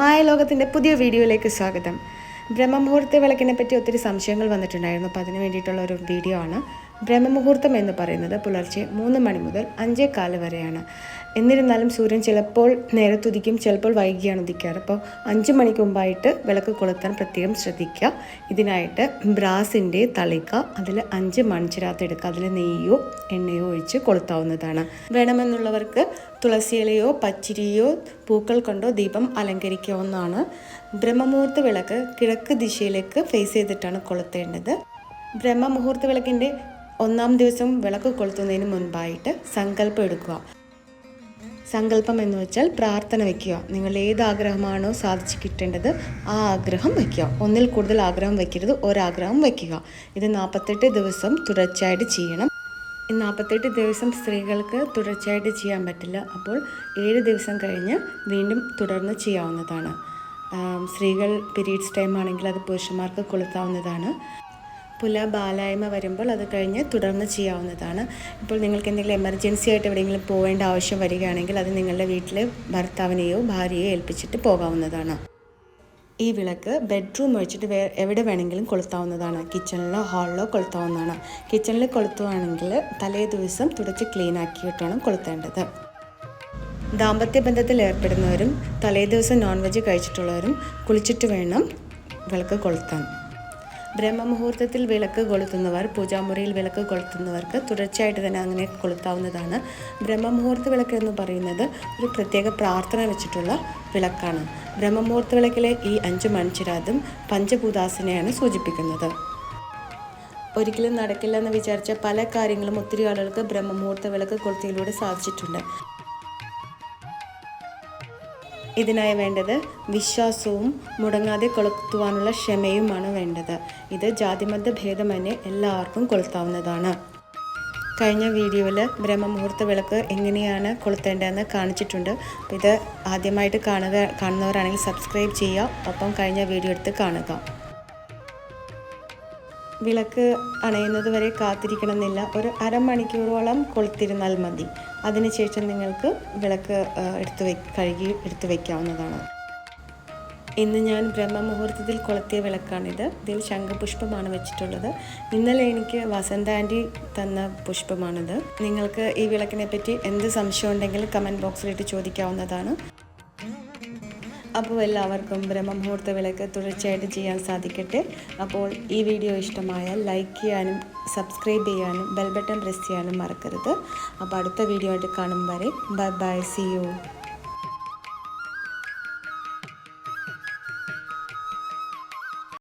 മായലോകത്തിന്റെ പുതിയ വീഡിയോയിലേക്ക് സ്വാഗതം. ബ്രഹ്മമുഹൂർത്ത വിളക്കിനെ പറ്റി ഒത്തിരി സംശയങ്ങൾ വന്നിട്ടുണ്ടായിരുന്നു. അപ്പോൾ അതിന് വേണ്ടിയിട്ടുള്ള ഒരു വീഡിയോ ആണ്. ബ്രഹ്മമുഹൂർത്തം എന്ന് പറയുന്നത് പുലർച്ചെ മൂന്ന് മണി മുതൽ അഞ്ചേ കാൽ വരെയാണ്. എന്നിരുന്നാലും സൂര്യൻ ചിലപ്പോൾ നേരത്തുദിക്കും ചിലപ്പോൾ വൈകിയാണ് ഉദിക്കാറ്. അപ്പോൾ അഞ്ച് മണിക്ക് മുമ്പായിട്ട് വിളക്ക് കൊളുത്താൻ പ്രത്യേകം ശ്രദ്ധിക്കുക. ഇതിനായിട്ട് ബ്രാസിന്റെ തളിക്ക അതിൽ അഞ്ച് മൺചിരാത്ത് എടുക്കുക. അതിൽ നെയ്യോ എണ്ണയോ ഒഴിച്ച് കൊളുത്താവുന്നതാണ്. വേണമെന്നുള്ളവർക്ക് തുളസിയിലയോ പച്ചിരിയോ പൂക്കൾ കൊണ്ടോ ദീപം അലങ്കരിക്കാവുന്നതാണ്. ബ്രഹ്മമുഹൂർത്ത വിളക്ക് കിഴക്ക് ദിശയിലേക്ക് ഫേസ് ചെയ്തിട്ടാണ് കൊളുത്തേണ്ടത്. ബ്രഹ്മമുഹൂർത്ത വിളക്കിന്റെ ഒന്നാം ദിവസം വിളക്ക് കൊളുത്തുന്നതിന് മുൻപായിട്ട് സങ്കല്പം എടുക്കുക. സങ്കല്പം എന്ന് വെച്ചാൽ പ്രാർത്ഥന വയ്ക്കുക നിങ്ങൾ ഏത് ആഗ്രഹമാണോ സാധിച്ചു കിട്ടേണ്ടത് ആ ആഗ്രഹം വയ്ക്കുക ഒന്നിൽ കൂടുതൽ ആഗ്രഹം വയ്ക്കരുത് ഒരാഗ്രഹം വയ്ക്കുക ഇത് നാൽപ്പത്തെട്ട് ദിവസം തുടർച്ചയായിട്ട് ചെയ്യണം. ഈ നാൽപ്പത്തെട്ട് ദിവസം സ്ത്രീകൾക്ക് തുടർച്ചയായിട്ട് ചെയ്യാൻ പറ്റില്ല. അപ്പോൾ ഏഴ് ദിവസം കഴിഞ്ഞ് വീണ്ടും തുടർന്ന് ചെയ്യാവുന്നതാണ്. സ്ത്രീകൾ പീരീഡ്സ് ടൈം ആണെങ്കിൽ അത് പുരുഷന്മാർക്ക് കൊളുത്താവുന്നതാണ്. പുല ബാലായ്മ വരുമ്പോൾ അത് കഴിഞ്ഞ് തുടർന്ന് ചെയ്യാവുന്നതാണ്. ഇപ്പോൾ നിങ്ങൾക്ക് എന്തെങ്കിലും എമർജൻസി ആയിട്ട് എവിടെയെങ്കിലും പോകേണ്ട ആവശ്യം വരികയാണെങ്കിൽ അത് നിങ്ങളുടെ വീട്ടിൽ ഭർത്താവിനെയോ ഭാര്യയോ ഏൽപ്പിച്ചിട്ട് പോകാവുന്നതാണ്. ഈ വിളക്ക് ബെഡ്റൂം ഒഴിച്ചിട്ട് വേ എവിടെ വേണമെങ്കിലും കൊളുത്താവുന്നതാണ്. കിച്ചണിലോ ഹാളിലോ കൊളുത്താവുന്നതാണ്. കിച്ചണിൽ കൊളുത്തുവാണെങ്കിൽ തലേ ദിവസം തുടച്ച് ക്ലീൻ ആക്കിയിട്ടാണ് കൊളുത്തേണ്ടത്. ദാമ്പത്യ ബന്ധത്തിൽ ഏർപ്പെടുന്നവരും തലേ ദിവസം നോൺ വെജ് കഴിച്ചിട്ടുള്ളവരും കുളിച്ചിട്ട് വേണം വിളക്ക് കൊളുത്താൻ. ബ്രഹ്മമുഹൂർത്തത്തിൽ വിളക്ക് കൊളുത്തുന്നവർ പൂജാമുറിയിൽ വിളക്ക് കൊളുത്തുന്നവർക്ക് തുടർച്ചയായിട്ട് തന്നെ അങ്ങനെ കൊളുത്താവുന്നതാണ്. ബ്രഹ്മമുഹൂർത്ത വിളക്ക് എന്ന് പറയുന്നത് ഒരു പ്രത്യേക പ്രാർത്ഥന വെച്ചിട്ടുള്ള വിളക്കാണ്. ബ്രഹ്മമുഹൂർത്ത വിളക്കിലെ ഈ അഞ്ച് മൺചിരാതും പഞ്ചഭൂതാസനെയാണ് സൂചിപ്പിക്കുന്നത്. ഒരിക്കലും നടക്കില്ല എന്ന് വിചാരിച്ച പല കാര്യങ്ങളും ഒത്തിരി ആളുകൾക്ക് ബ്രഹ്മമുഹൂർത്ത വിളക്ക് കൊളുത്തിയിലൂടെ സാധിച്ചിട്ടുണ്ട്. ഇതിനായി വേണ്ടത് വിശ്വാസവും മുടങ്ങാതെ കൊളുത്തുവാനുള്ള ക്ഷമയുമാണ് വേണ്ടത്. ഇത് ജാതിമത ഭേദമന്യേ എല്ലാവർക്കും കൊളുത്താവുന്നതാണ്. കഴിഞ്ഞ വീഡിയോയിൽ ബ്രഹ്മമുഹൂർത്ത വിളക്ക് എങ്ങനെയാണ് കൊളുത്തേണ്ടതെന്ന് കാണിച്ചിട്ടുണ്ട്. ഇത് ആദ്യമായിട്ട് കാണുക കാണുന്നവരാണെങ്കിൽ സബ്സ്ക്രൈബ് ചെയ്യുക. ഒപ്പം കഴിഞ്ഞ വീഡിയോ എടുത്ത് കാണുക. വിളക്ക് അണയുന്നത് വരെ കാത്തിരിക്കണമെന്നില്ല. ഒരു അരമണിക്കൂറോളം കൊളുത്തിരുന്നാൽ മതി. അതിനുശേഷം നിങ്ങൾക്ക് വിളക്ക് എടുത്തു വെ കഴുകി എടുത്തു വയ്ക്കാവുന്നതാണ് ഇന്ന് ഞാൻ ബ്രഹ്മമുഹൂർത്തത്തിൽ കൊളുത്തിയ വിളക്കാണിത്. ഇതിൽ ശംഖപുഷ്പമാണ് വെച്ചിട്ടുള്ളത്. ഇന്നലെ എനിക്ക് വസന്ത ആന്റി തന്ന പുഷ്പമാണിത്. നിങ്ങൾക്ക് ഈ വിളക്കിനെ പറ്റി എന്ത് സംശയം ഉണ്ടെങ്കിലും കമന്റ് ബോക്സിലിട്ട് ചോദിക്കാവുന്നതാണ്. അപ്പോൾ എല്ലാവർക്കും ബ്രഹ്മമുഹൂർത്ത വിളക്ക് തുടർച്ചയായിട്ട് ചെയ്യാൻ സാധിക്കട്ടെ. അപ്പോൾ ഈ വീഡിയോ ഇഷ്ടമായാൽ ലൈക്ക് ചെയ്യാനും സബ്സ്ക്രൈബ് ചെയ്യാനും ബെൽ ബട്ടൺ പ്രസ് ചെയ്യാനും മറക്കരുത്. അപ്പോൾ അടുത്ത വീഡിയോ ആയിട്ട് കാണും വരെ. Bye bye C U